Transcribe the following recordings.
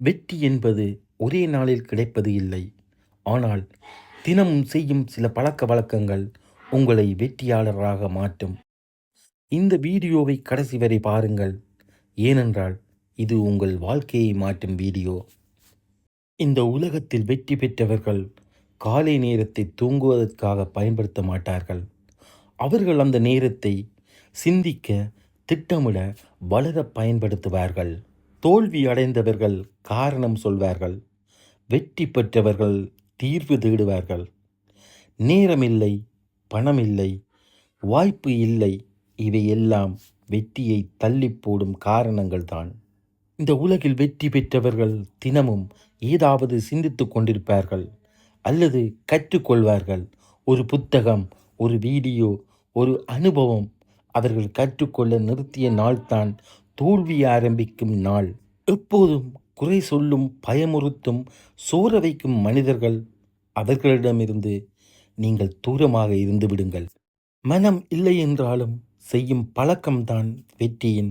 வெற்றி என்பது ஒரே நாளில் கிடைப்பது இல்லை. ஆனால் தினமும் செய்யும் சில பழக்க வழக்கங்கள் உங்களை வெற்றியாளராக மாற்றும். இந்த வீடியோவை கடைசி வரை பாருங்கள். ஏனென்றால் இது உங்கள் வாழ்க்கையை மாற்றும் வீடியோ. இந்த உலகத்தில் வெற்றி பெற்றவர்கள் காலை நேரத்தை தூங்குவதற்காக பயன்படுத்த மாட்டார்கள். அவர்கள் அந்த நேரத்தை சிந்திக்க திட்டமிட வளர பயன்படுத்துவார்கள். தோல்வி அடைந்தவர்கள் காரணம் சொல்வார்கள். வெற்றி பெற்றவர்கள் தீர்வு தேடுவார்கள். நேரமில்லை பணமில்லை வாய்ப்பு இல்லை இவையெல்லாம் வெற்றியை தள்ளி போடும் காரணங்கள்தான் இந்த உலகில் வெற்றி பெற்றவர்கள் தினமும் ஏதாவது சிந்தித்துக் கொண்டிருப்பார்கள் அல்லது கற்றுக்கொள்வார்கள் ஒரு புத்தகம் ஒரு வீடியோ ஒரு அனுபவம் அவர்கள் கற்றுக்கொள்ள நிறுத்திய நாள்தான் தோல்வி ஆரம்பிக்கும் நாள். எப்போதும் குறை சொல்லும் பயமுறுத்தும் சோர வைக்கும் மனிதர்கள் அவர்களிடமிருந்து நீங்கள் தூரமாக இருந்து விடுங்கள். மனம் இல்லை என்றாலும் செய்யும் பழக்கம்தான் வெற்றியின்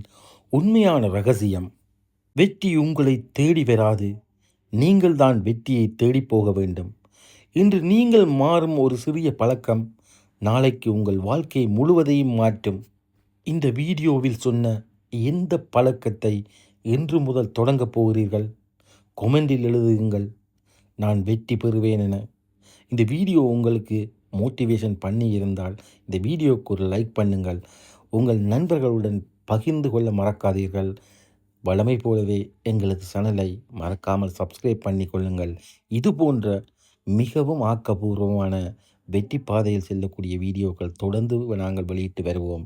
உண்மையான ரகசியம். வெற்றி உங்களை தேடி வராது. நீங்கள்தான் வெற்றியை தேடி போக வேண்டும். இன்று நீங்கள் மாறும் ஒரு சிறிய பழக்கம் நாளைக்கு உங்கள் வாழ்க்கை முழுவதையும் மாற்றும். இந்த வீடியோவில் சொன்ன எந்த பழக்கத்தை இன்று முதல் தொடங்கப் போகிறீர்கள்? கொமெண்டில் எழுதுங்கள். நான் வெற்றி பெறுவேன் என. இந்த வீடியோ உங்களுக்கு மோட்டிவேஷன் பண்ணி இருந்தால் இந்த வீடியோவுக்கு ஒரு லைக் பண்ணுங்கள். உங்கள் நண்பர்களுடன் பகிர்ந்து கொள்ள மறக்காதீர்கள். வழமை போலவே எங்களது சேனலை மறக்காமல் சப்ஸ்கிரைப் பண்ணி கொள்ளுங்கள். இது போன்ற மிகவும் ஆக்கப்பூர்வமான வெற்றி பாதையில் செல்லக்கூடிய வீடியோக்கள் தொடர்ந்து நாங்கள் வெளியிட்டு வருவோம்.